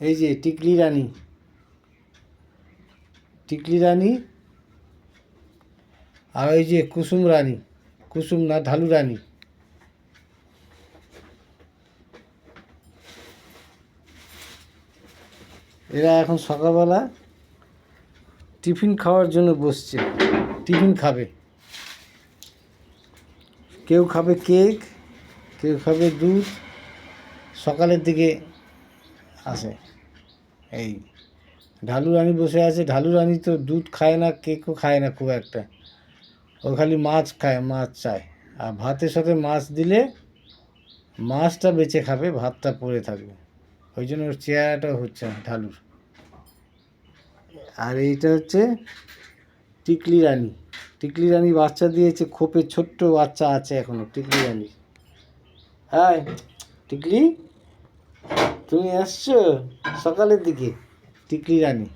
এই যে টিকলি রানী। টিকলি রানী আর ওই যে কুসুম রানী, কুসুম না ঢালু রানী। এরা এখন সকালবেলা টিফিন খাওয়ার জন্য বসছে। টিফিন খাবে। কেউ খাবে কেক, কেউ খাবে দুধ। সকালের দিকে আসে এই ঢালু রানী বসে আছে। ঢালু রানী তো দুধ খায় না, কেকও খায় না খুব একটা। ও খালি মাছ খায়, মাছ চায়। আর ভাতের সাথে মাছ দিলে মাছটা বেঁচে খাবে, ভাতটা পড়ে থাকবে। ওই জন্য ওর চেহারাটা হচ্ছে ঢালুর। আর এইটা হচ্ছে টিকলি রানী। টিকলি রানী বাচ্চা দিয়েছে, খোপে ছোট্ট বাচ্চা আছে এখনও, টিকলি রানী হ্যাঁ টিকলি। তুমি আসছো সকালের দিকে টিকলি রানী।